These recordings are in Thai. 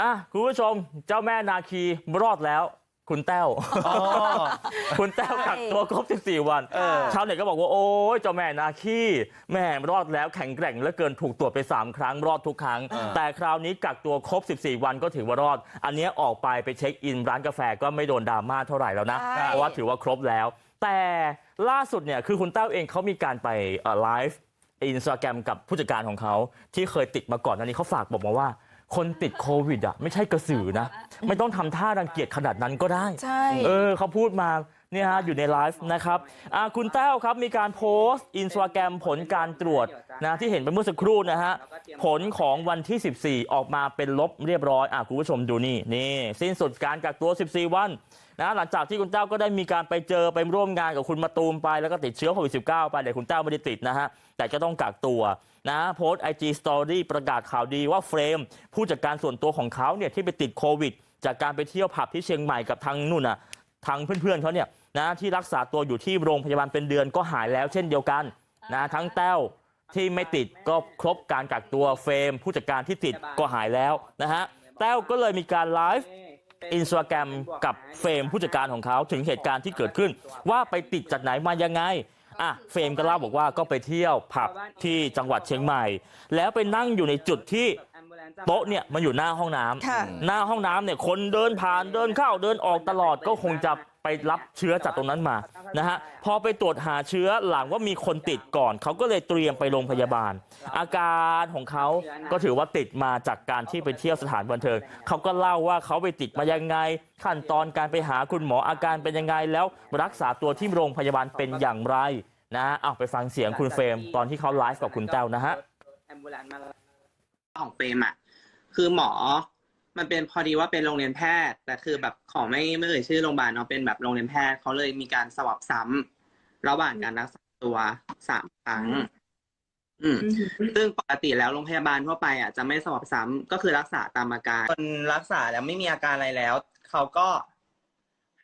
อะคุณผู้ชมเจ้าแม่นาคีรอดแล้วคุณแต้วอ๋อคุณแต้วกักตัวครบ14วันเออชาวเน็ตก็บอกว่าโอ้ยเจ้าแม่นาคีแม่รอดแล้วแข็งแกร่งเหลือเกินถูกตรวจไป 3 ครั้งรอดทุกครั้ง แต่คราวนี้กักตัวครบ 14 วันก็ถือว่ารอด อันเนี้ยออกไปไปเช็คอินร้านกาแฟก็ไม่โดนดราม่าเท่าไหร่แล้วนะใช่เพราะว่าถือว่าครบแล้ว แต่ล่าสุดเนี่ยคือคุณแต้วเองเขามีการไปไลฟ์อินสตาแกรมกับผู้จัดการของเขาที่เคยติดมาก่อนอันนี้เขาฝากบอกมาว่า คนติดโควิดอะไม่ใช่กระสือนะไม่ต้องทำท่ารังเกียจขนาดนั้นก็ได้ใช่เออเขาพูดมา เนี่ยฮะอยู่ในไลฟ์นะครับอาคุณแต้วครับมีการโพสต์อินสตาแกรมผลการตรวจนะที่เห็นไปเมื่อสักครู่นะฮะผลของวันที่ 14 ออกมาเป็นลบเรียบร้อยอะคุณผู้ชมดูนี่นี่สิ้นสุดการกักตัว 14 วันนะหลังจากที่คุณแต้วก็ได้มีการไปเจอไปร่วมงานกับคุณมาตูมไปแล้วก็ติดเชื้อโควิด -19 ไปแต่คุณแต้วไม่ได้ติดนะฮะแต่ก็ต้องกักตัวนะโพสต์ไอจีสตอรี่ประกาศข่าวดีว่าเฟรม ผู้จัดการส่วนตัวของเขาเนี่ยที่ไปติดโควิด จากการไปเที่ยวผับที่เชียงใหม่กับทางนู่นน่ะทางเพื่อนๆเขาเนี่ยน ที่รักษาตัวอยู่ที่โรงพยาบาลเป็นเดือนก็หายแล้วเช่นเดียวกันนะทั้งแต้วที่ไม่ติดก็ครบการกักตัวเฟรมผู้จัดการที่ติดก็หายแล้วนะฮะแต้วก็เลยมีการไลฟ์อินสตาแกรมกับเฟรมผู้จัดการของเขาถึงเหตุการณ์ที่เกิดขึ้น ว่าไปติดจากไหนมายังไงอะเฟรมก็เล่าบอกว่าก็ไปเที่ยวผับที่จังหวัดเชียงใหม่ แล้วไปนั่งอยู่ในจุดที่ โต๊ะเนี่ยมันอยู่หน้าห้องน้ำค่ะหน้าห้องน้ำเนี่ยคนเดินผ่านเดินเข้าเดินออกตลอดก็คงจะไปรับเชื้อจากตรงนั้นมานะฮะพอไปตรวจหาเชื้อหลังว่ามีคนติดก่อนเขาก็เลยเตรียมไปโรงพยาบาล อาการของเขาก็ถือว่าติดมาจากการที่ไปเที่ยวสถานบันเทิงเขาก็เล่าว่าเขาไปติดมายังไง ขั้นตอนการไปหาคุณหมออาการเป็นยังไงแล้วรักษาตัวที่โรงพยาบาลเป็นอย่างไรนะเอาไปฟังเสียงคุณเฟรมตอนที่เขาไลฟ์กับคุณแต้วนะฮะ ของเฟรมอะคือหมอ มันเป็นพอดีว่าเป็นโรงเรียนแพทย์ แต่คือแบบขอไม่ไม่เอ่ยชื่อโรงพยาบาลเนาะเป็นแบบโรงเรียนแพทย์เขาเลยมีการสวอปซ้ำระหว่างการรักษาตัวสามครั้ง อืม ซึ่งปกติแล้วโรงพยาบาลทั่วไปอะจะไม่สวอปซ้ำก็คือรักษาตามอาการคนรักษาแล้วไม่มีอาการอะไรแล้ว เขาก็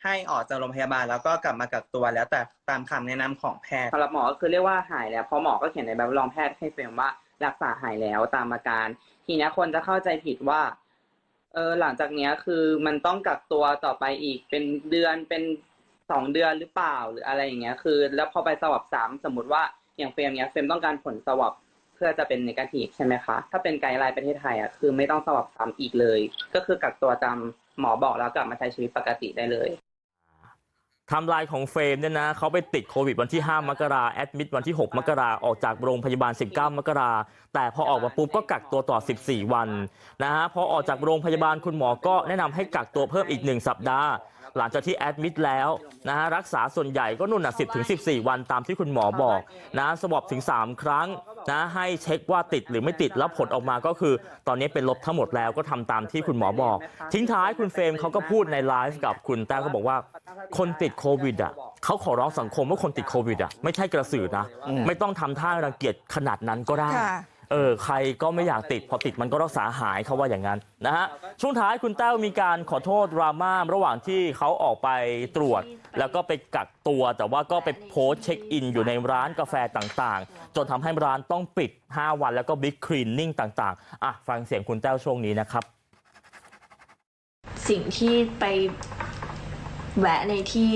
ให้ออกจากโรงพยาบาลแล้วก็กลับมากักตัวแล้วแต่ตามคำแนะนำของแพทย์สำหรับหมอก็คือเรียกว่าหายแล้วเพราะหมอก็เขียนในใบรับรองแพทย์ให้เฟรมว่า รักษาหายแล้วตามอาการ ทีนี้คนจะเข้าใจผิดว่า เออหลังจากเนี้ยคือมันต้องกักตัวต่อไปอีกเป็นเดือนเป็นสองเดือนหรือเปล่าหรืออะไรอย่างเงี้ย คือ แล้วพอไปสวับสามสมมติว่าอย่างเฟรมเนี้ยเฟรมต้องการผลสวับเพื่อจะเป็นในกาทีใช่ไหมคะ ถ้าเป็นไกด์ไลน์ประเทศไทยอะคือไม่ต้องสวับซ้ำอีกเลย ก็คือกักตัวตามหมอบอกแล้วกลับมาใช้ชีวิตปกติได้เลย ลายของเฟรมเนี่ยนะเขาไปติดโควิดวันที่5มกราแอดมิดวันที่6มกราออกจากโรงพยาบาล19มกราแต่พอออกมาปุ๊บก็กักตัวต่อ14วันนะฮะพอออกจากโรงพยาบาลคุณหมอก็แนะนำให้กักตัวเพิ่มอีก1สัปดาห์หลังจากที่แอดมิดแล้วนะฮะรักษาส่วนใหญ่ก็นุ่นน่ะ10ถึง14วันตามที่คุณหมอบอกนะสวอปถึง3ครั้ง ให้เช็คว่าติดหรือไม่ติดแล้วผลออกมาก็คือตอนนี้เป็นลบทั้งหมดแล้วก็ทำตามที่คุณหมอบอกทิ้งท้ายคุณเฟรมเขาก็พูดในไลฟ์กับคุณแต้วก็บอกว่าคนติดโควิดอะเขาขอร้องสังคมว่าคนติดโควิดอะไม่ใช่กระสือนะอืมไม่ต้องทำท่ารังเกียจขนาดนั้นก็ได้ค่ะเออใครก็ไม่อยากติดพอติดมันก็รักษาหายเขาว่าอย่างนั้นนะฮะช่วงท้ายคุณแต้วมีการขอโทษดราม่าระหว่างที่เขาออกไปตรวจ แล้วก็ไปกักตัวแต่ว่าก็ไปโพสต์เช็คอินอยู่ในร้านกาแฟต่างๆจนทำให้ร้านต้องปิด5วันแล้วก็บิ๊กคลีนนิ่งต่างๆอะฟังเสียงคุณแต้วช่วงนี้นะครับสิ่งที่ไปแวะในที่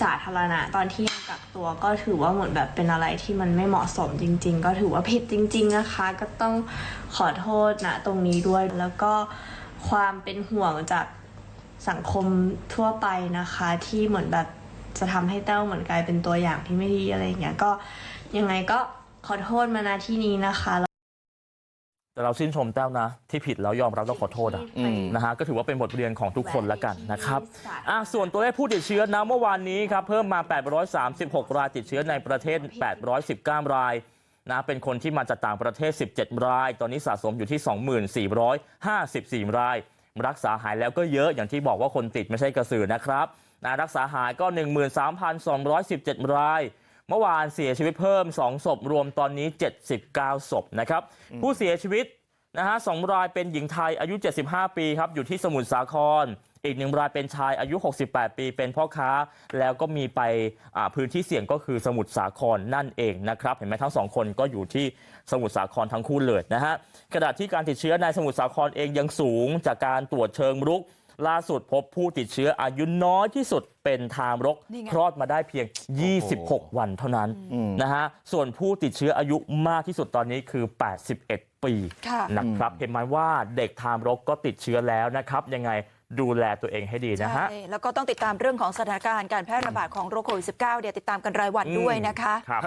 สาธารณะตอนที่ยังกักตัวก็ถือว่าเหมือนแบบเป็นอะไรที่มันไม่เหมาะสมจริง ๆ ก็ถือว่าผิดจริง ๆนะคะ ก็ต้องขอโทษนะตรงนี้ด้วย แล้วก็ความเป็นห่วงจากสังคมทั่วไปนะคะ ที่เหมือนแบบ จะทำให้เต้าเหมือนกลายเป็นตัวอย่างที่ไม่ดีอะไรอย่างเงี้ยก็ยังไงก็ขอโทษมาณที่นี้นะคะแต่เราชื่นชมแต้วนะ ที่ผิดแล้วยอมรับต้องขอโทษอะอืมนะฮะก็ถือว่าเป็นบทเรียนของทุกคนละกันนะครับอะส่วนตัวเลขผู้ติดเชื้อนะเมื่อวานนี้ครับเพิ่มมา 836 รายติดเชื้อในประเทศ 819 รายนะเป็นคนที่มาจากต่างประเทศ 17 ราย ตอนนี้สะสมอยู่ที่ 2454 ราย รักษาหายแล้วก็เยอะอย่างที่บอกว่าคนติดไม่ใช่กระสือนะครับนะ รักษาหายก็13,217รายเมื่อวานเสียชีวิตเพิ่ม2ศพรวมตอนนี้79ศพนะครับผู้เสียชีวิตนะฮะสองรายเป็นหญิงไทยอายุ75ปีครับอยู่ที่สมุทรสาครอีกหนึ่งรายเป็นชายอายุ68ปีเป็นพ่อค้าแล้วก็มีไปอ่าพื้นที่เสี่ยงก็คือสมุทรสาครนั่นเองนะครับเห็นไหมทั้งสองคนก็อยู่ที่สมุทรสาครทั้งคู่เลยนะฮะขณะที่การติดเชื้อในสมุทรสาครเองยังสูงจากการตรวจเชิงรุก ล่าสุดพบผู้ติดเชื้ออายุน้อยที่สุดเป็นทามรกนี่ไงคลอดมาได้เพียง26วันเท่านั้นอืมนะฮะส่วนผู้ติดเชื้ออายุมากที่สุดตอนนี้คือ 81 ปีค่ะนะครับเห็นไหมว่าเด็กทามรกก็ติดเชื้อแล้วนะครับยังไงดูแลตัวเองให้ดีนะฮะใช่แล้วก็ต้องติดตามเรื่องของสถานการณ์การแพร่ระบาดของโรคโควิด -19 เดี๋ยวติดตามกันรายวันด้วยนะคะครับ